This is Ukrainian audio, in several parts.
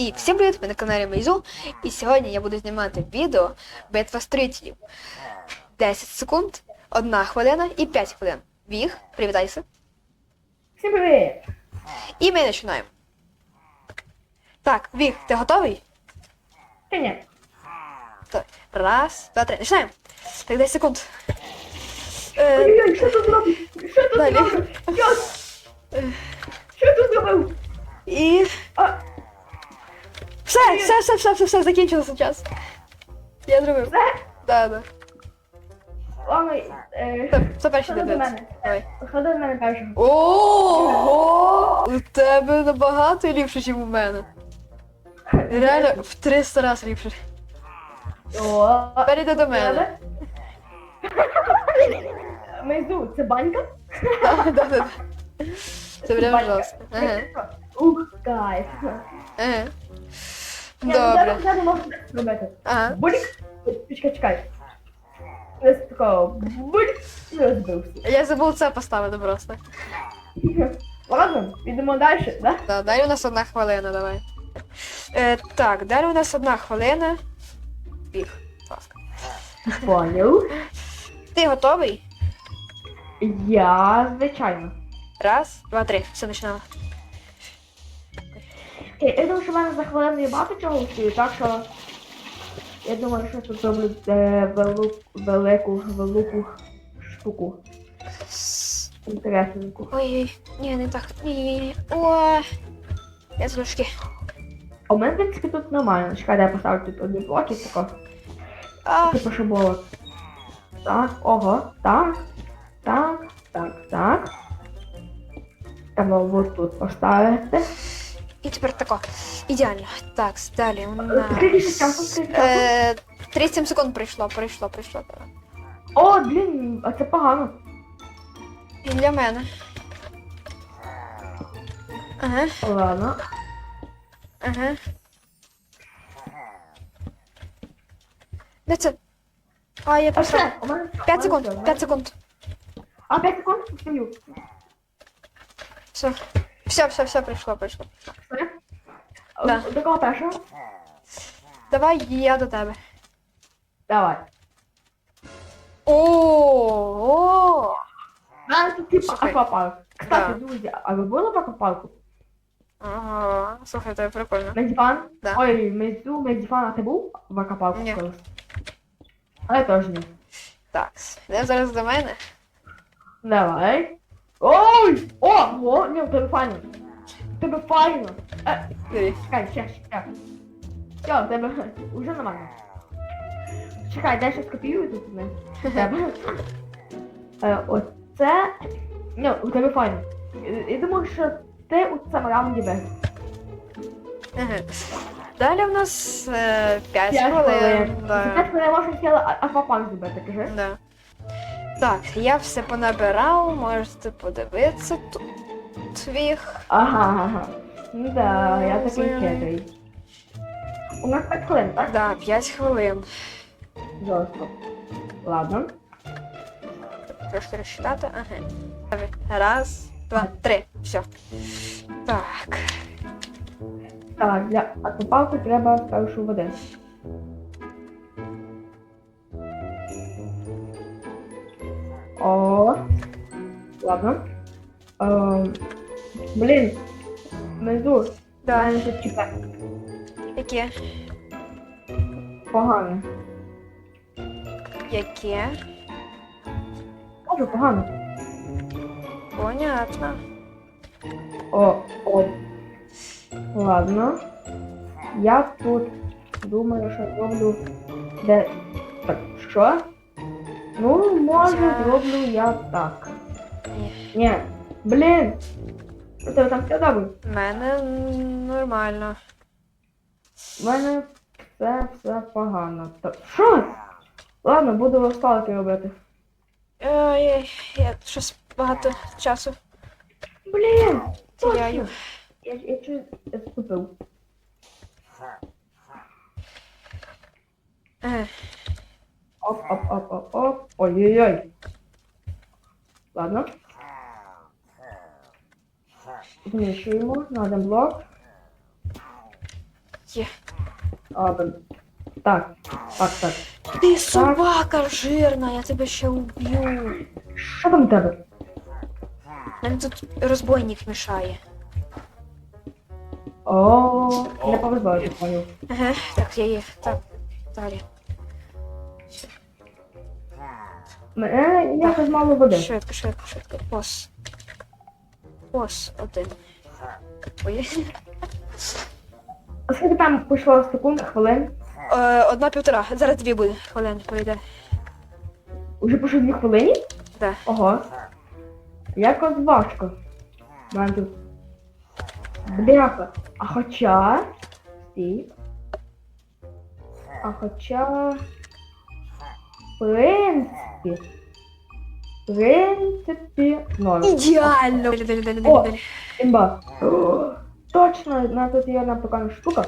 І всім привіт, ви на каналі Мейзу. І сьогодні я буду знімати відео Битва строїтелів. 10 секунд, 1 хвилина і 5 хвилин. Віг, привітайся. Всім привіт! І ми починаємо. Так, Віг, ти готовий? Та ні. Так, раз, два, три. Починаємо. Так, 10 секунд. Е, Ой-ой, що тут зробив? Що тут Далі. Що? Що тут зробив? і. А, Все, все, все, все, все, все, закінчилося час. Я зробив. Да, да. Ладно, е, Це, це перший Ходи до дебют. мене. Давай. Ходи до мене першого. Ого! У тебе набагато ліпше, ніж у мене. Реально в 300 разів ліпше. О, Перейди до мене. Мейзу, це банька? Да, да, да. Це прям Банька. жорстко. Ага, Ух, кайф. ага. Добре. зараз- зараз можна зробити. Ага. Булік. Чекай, чекай. Ось такого. Булік. І розбився. Я забув це поставити просто. Ладно, підемо далі, да? Да, далі у нас одна хвилина, давай. Е, так, далі у нас одна хвилина. Біг. будь ласка. Понял. Ти готовий? Я, звичайно. Раз, два, три. Все починала. Я, я думаю, що в мене за хвилину є багато чого успію, так що я думаю, що тут зроблю е, велику, велику, велику штуку. Інтересненьку. Ой, ні, не так. Ні, ні, ні. О, я трошки. А у мене, в принципі, тут нормально. Чекай, я поставлю тут одні блоки, тако. А, Типу, щоб було. Так, ого, так, так, так, так. Треба вот тут поставити. І тепер тако. Ідеально. Так, далі у нас. часу, скільки часу? Е, 37 секунд прийшло, прийшло, прийшло. О, блін, а це погано. І для мене. Ага, Ладно. ага. Де це? А, я А прийшла. мене... 5 секунд, 5 секунд. А, 5 секунд, стою. Все. Все, все, все, прийшло, прийшло. Все? Да. До кого першого? Давай я до тебе. Давай. О, А, тут типа Слухай. аквапарк. Кстати, Да. друзі, а ви були в аквапарку? Ага, слухай, це прикольно. Мезіфан? Да. Ой, Мезу, Мезіфан, а ти був в аквапарку Ні. колись? А я теж ні. Так, йдемо зараз до мене. Давай. Ой! О! О, ні, в тебе файно. В тебе файно. Е, чекай, ще, ще. Все, в тебе уже нормально. Чекай, дай ще скопіюю тут не. Тебе. Е, оце. Ні, у тебе файно. Я- Я думаю, що ти у цьому раунді без. Далі в нас е, 5 П'ять хвилин. хвилин. За Да. п'ять хвилин можна хотіла аквапарк зробити, кажи. Да. Так, я все понабирав, можете подивитися тут. Твіх. Ага, ага. Ну да, я такий хитрий. У нас 5 хвилин, так? Да, 5 хвилин. Жорстко. Ладно. Трошки розчитати. Ага. Раз, два, три. Все. Так. Так, для аквапарку треба спершу води. О, ладно. Ем, блін, внизу, Да. мене тут чекає. Яке? Погано. Яке? Кажу, погано. Понятно. О, о. Ладно. Я тут думаю, що зроблю де. Так, що? Ну, може, Я- зроблю я так. Ні. Ні. Блін! У тебе там все добре? У мене нормально. У мене все все погано. Так, що? Ладно, буду розпалки робити. Ой, я щось багато часу Блін! теряю. Я, я чуть ступив. Оп, оп, оп, оп, оп. Ой-ой-ой. Ладно. Змішуємо на один блок. Є. А, блін. Так, так, так. Ти собака жирна, я тебе ще уб'ю. Що там у тебе? Нам тут розбойник мішає. О, не повезло, я понял. Ага, так, я є. Так, далі. Мене якось мало води. Швидко, швидко, швидко. Пос. Пос один. Ой. Скільки там пішло секунд, хвилин? Е, одна півтора. Зараз дві буде. Хвилин пройде. Уже пішло дві хвилини? Да. Ого. Якось важко. Мене тут. Бляха. А хоча. Стій. А хоча. В принципі. В принципі. Норм. Ідеально. Далі, далі, далі, далі, О. далі. Імба. О, Точно, на тут є одна прикольна штука.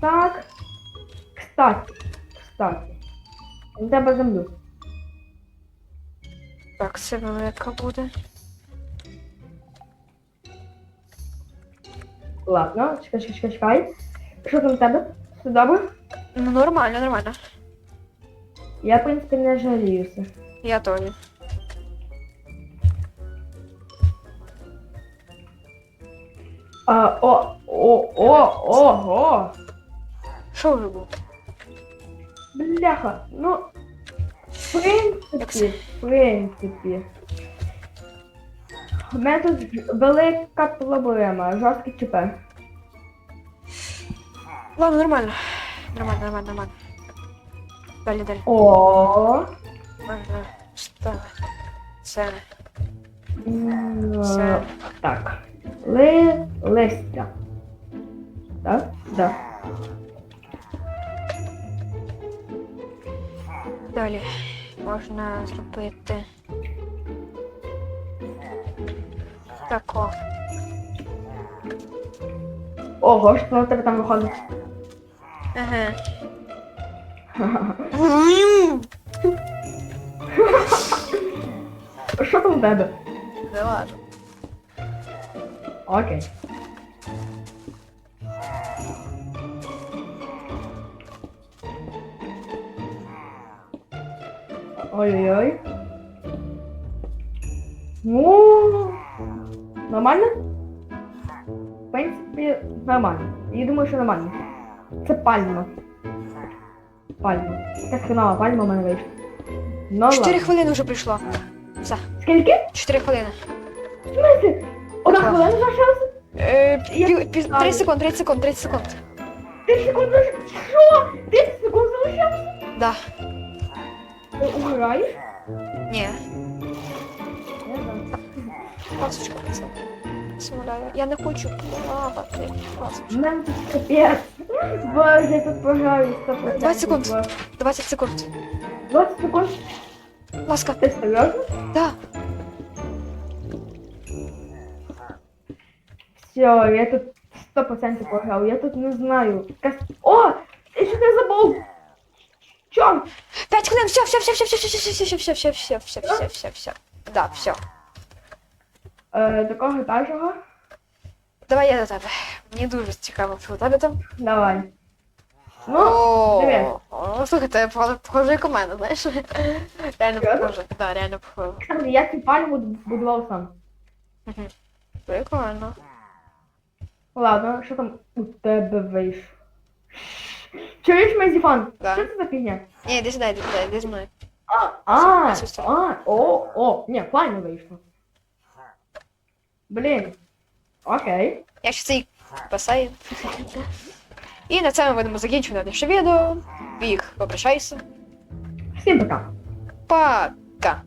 Так. Кстати. Кстати. У тебе землю. Так, це велика буде. Ладно, чекай, чекай, чекай, чекай. Що там у тебе? Все добре? Ну, нормально, нормально. Я, в принципі, не жаліюся. Я теж. А, о, о, о, ого! Що вже було? Бляха, ну, в принципі, в принципі. У мене тут ж- велика проблема, жорсткий ЧП. Ладно, нормально. Нормально, нормально, нормально. Далі, далі. О, Можна ставити. Це. м, Все. так. Ли, листя. Так? Да. Далі. Можна зробити. Тако. Ого, що в тебе там виходить? Ага. Що там у тебе? Не ладно. Окей. Ой-ой-ой. Ну, нормально? В принципі, нормально. Я думаю, що нормально. Це пальма. Пальма. Така хренова пальма в мене вийшла. Ну, Чотири хвилини вже прийшло. Все. Скільки? Чотири хвилини. В смысле? Одна Так. хвилина залишилася? Е, Я пів, пів, знаю. 30 секунд, 30 секунд, 30 секунд. 30 секунд залишилося? Що? 30 секунд залишилося? Да. Ти умираєш? Ні. Не знаю. Пасочка це. Симуляю. Я не хочу плавати. Пасочка. Нам тут капець. Боже, тут 100%. 20 секунд. 20 секунд. 20 секунд? Ласка. Ти серйозно? Да. Все, я тут 100% пограв. Я тут не знаю. Якась- О! Я що не забув! Чорт! 5 хвилин, все, все, все, все, все, все, все, все, все, все, все, все, все, все, все. Да, все. Е, такого першого? Давай я до тебе. Мені дуже цікаво, що у тебе там. Давай. Ну, О, диви. о, слухайте, похоже, як у мене, знаєш. Реально Серйозно? похоже. Да, реально похоже. Кстати, я цю пальму будував сам. Мгм. Прикольно. Ладно, що там у тебе вийшло? Чуєш Мезіфон? Да. Що це за фігня? Ні, іди сюди, іди сюди, іди зі мною. А, а, Сестра. а, о, о, ні, файно вийшло. Блін. Окей. Я ще цей спасаю. І на цьому будемо закінчувати наше відео. Біг, попрощайся. Всім пока. Пока!